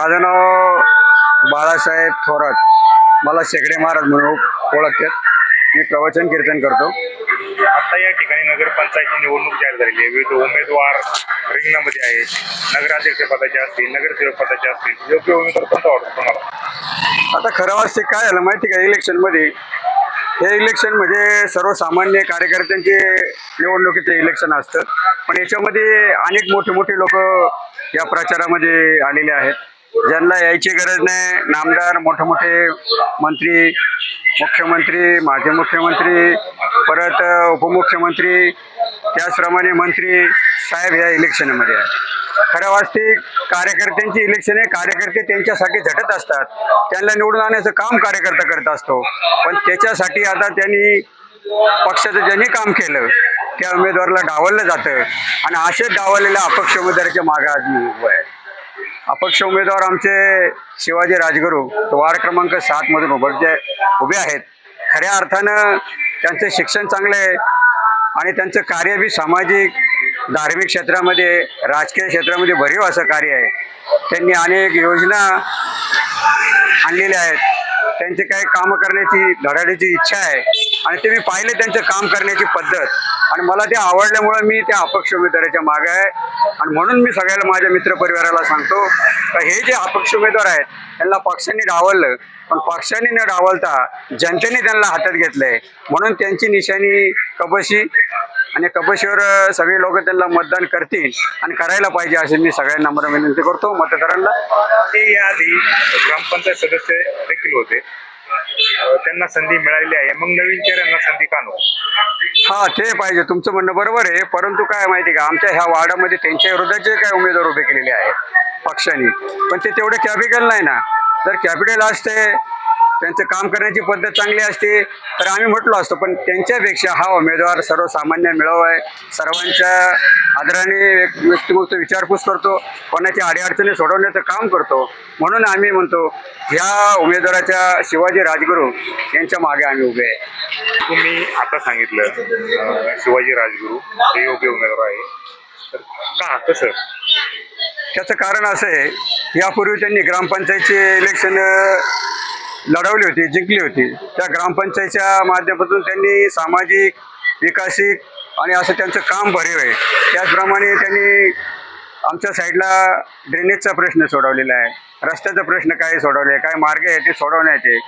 माझं नाव बाळासाहेब थोरात. मला शेकडे महाराज म्हणून ओळखतात मी प्रवचन कीर्तन करतो. आता या ठिकाणी नगरपंचायतची निवडणूक जाहीर झालेली आहे. विविध उमेदवार रिंगणामध्ये आहेत. नगराध्यक्ष पदाचे असतील नगरसेवक पदाचे असतील. योग्य उमेदवार कोणता वाटतो तुम्हाला? आता खरं वास्तविक काय झालं माहिती का? इलेक्शनमध्ये हे इलेक्शन म्हणजे सर्वसामान्य कार्यकर्त्यांचे निवडणुकीचे इलेक्शन असतं. पण याच्यामध्ये अनेक मोठे मोठे लोक या प्रचारामध्ये आलेले आहेत. ज्यांना यायची गरज नाही नामदार मोठे मोठे मंत्री मुख्यमंत्री माजी मुख्यमंत्री परत उपमुख्यमंत्री त्याचप्रमाणे मंत्री साहेब या इलेक्शनमध्ये आहे खरं वास्तविक कार्यकर्त्यांची इलेक्शन आहे कार्यकर्ते त्यांच्यासाठी झटत असतात. त्यांना निवडून आणण्याचं काम कार्यकर्ता करत असतो. पण त्याच्यासाठी आता त्यांनी पक्षाचं ज्यांनी काम केलं त्या उमेदवाराला डावललं जातं. आणि असेच डावललेल्या अपक्ष उमेदवाराच्या मागे आज मी उभं आहे. अपक्ष उमेदवार आमचे शिवाजी राजगुरू वार्ड क्रमांक सात मधून उभे उभे आहेत. खऱ्या अर्थानं त्यांचं शिक्षण चांगलं आहे आणि त्यांचं कार्य बी सामाजिक धार्मिक क्षेत्रामध्ये राजकीय क्षेत्रामध्ये भरीव असं कार्य आहे. त्यांनी अनेक योजना आणलेल्या आहेत. त्यांचे काही कामं करण्याची धडाडीची इच्छा आहे. आणि ते मी पाहिले त्यांचं काम करण्याची पद्धत. आणि मला ते आवडल्यामुळं मी त्या अपक्ष उमेदवाराच्या मागे आहे. आणि म्हणून मी सगळ्याला माझ्या मित्रपरिवाराला सांगतो का हे जे अपक्ष उमेदवार आहेत त्यांना पक्षांनी डावललं. पण पक्षांनी न डावलता जनतेने त्यांना हातात घेतलंय. म्हणून त्यांची निशाणी कबशी आणि कबशीवर सगळे लोक त्यांना मतदान करतील आणि करायला पाहिजे असे मी सगळ्यांना नम्र विनंती करतो. मतदारांना ते याआधी ग्रामपंचायत सदस्य देखील होते. त्यांना संधी मिळालेली आहे. मग नवीन चेहऱ्यांना संधी का नको? हा ते पाहिजे. तुमचं म्हणणं बरोबर आहे. परंतु काय माहिती का? आमच्या ह्या वार्डामध्ये त्यांच्या विरोधाचे काय उमेदवार उभे केलेले आहेत पक्षांनी. पण ते तेवढे कॅपिटल नाही ना. जर कॅपिटल असते त्यांचं काम करण्याची पद्धत चांगली असते. तर आम्ही म्हटलो असतो पण त्यांच्यापेक्षा हा उमेदवार सर्वसामान्य मिळव आहे. सर्वांच्या आदराने व्यक- व्यक्तिमुक्त विचारपूस करतो. कोणाच्या अडीअडचणी सोडवण्याचं काम करतो. म्हणून आम्ही म्हणतो ह्या उमेदवाराच्या शिवाजी राजगुरू यांच्या मागे आम्ही उभे आहे. तुम्ही आता सांगितलं शिवाजी राजगुरू हे योग्य उमेदवार आहे. तर का कसं? त्याचं कारण असं आहे यापूर्वी त्यांनी ग्रामपंचायतचे इलेक्शन लढवली होती जिंकली होती. त्या ग्रामपंचायतच्या माध्यमातून त्यांनी सामाजिक विकासिक आणि असं त्यांचं काम भरीव आहे. त्याचप्रमाणे त्यांनी आमच्या साईडला ड्रेनेजचा प्रश्न सोडवलेला आहे. रस्त्याचा प्रश्न काय सोडवले काय मार्ग आहे ते सोडवण्याचे.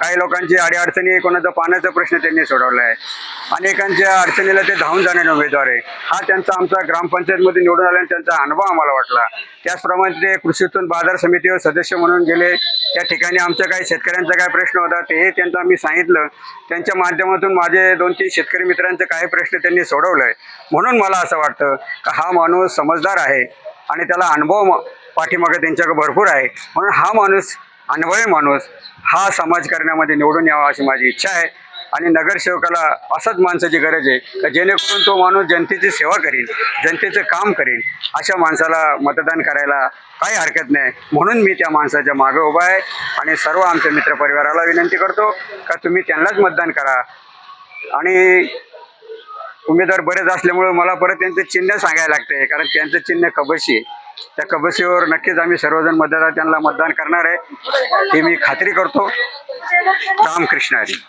काही लोकांची अडीअडचणी कोणाचा पाण्याचा प्रश्न त्यांनी सोडवला आहे. अनेकांच्या अडचणीला ते धावून जाणारे उमेदवार आहे. हा त्यांचा आमचा ग्रामपंचायतमध्ये निवडून आल्याने त्यांचा अनुभव आम्हाला वाटला. त्याचप्रमाणे ते कृषीतून बाजार समितीवर सदस्य म्हणून गेले. त्या ठिकाणी आमच्या काही शेतकऱ्यांचा काय प्रश्न होता. ते त्यांचं आम्ही सांगितलं. त्यांच्या माध्यमातून माझे दोन तीन शेतकरी मित्रांचे काही प्रश्न त्यांनी सोडवलं म्हणून मला असं वाटतं का हा माणूस समजदार आहे आणि त्याला अनुभव म- पाठीमागे त्यांच्याकडे भरपूर आहे. म्हणून हा माणूस अनुभवी माणूस हा समाज करण्यामध्ये निवडून यावा अशी माझी इच्छा आहे. आणि नगरसेवकाला असंच माणसाची गरज आहे का जेणेकरून तो माणूस जनतेची सेवा करेल जनतेचं काम करेल अशा माणसाला मतदान करायला काही हरकत नाही. म्हणून मी त्या माणसाच्या मागे उभा आहे आणि सर्व आमच्या मित्रपरिवाराला विनंती करतो का तुम्ही त्यांनाच मतदान करा. आणि उमेदवार बरेच असल्यामुळं मला परत त्यांचं चिन्ह सांगायला लागतंय कारण त्यांचं चिन्ह कबशी आहे. त्या कबशीवर नक्कीच आम्ही सर्वजण मतदार त्यांना मतदान करणार आहे. ही मी खात्री करतो. रामकृष्ण हरी.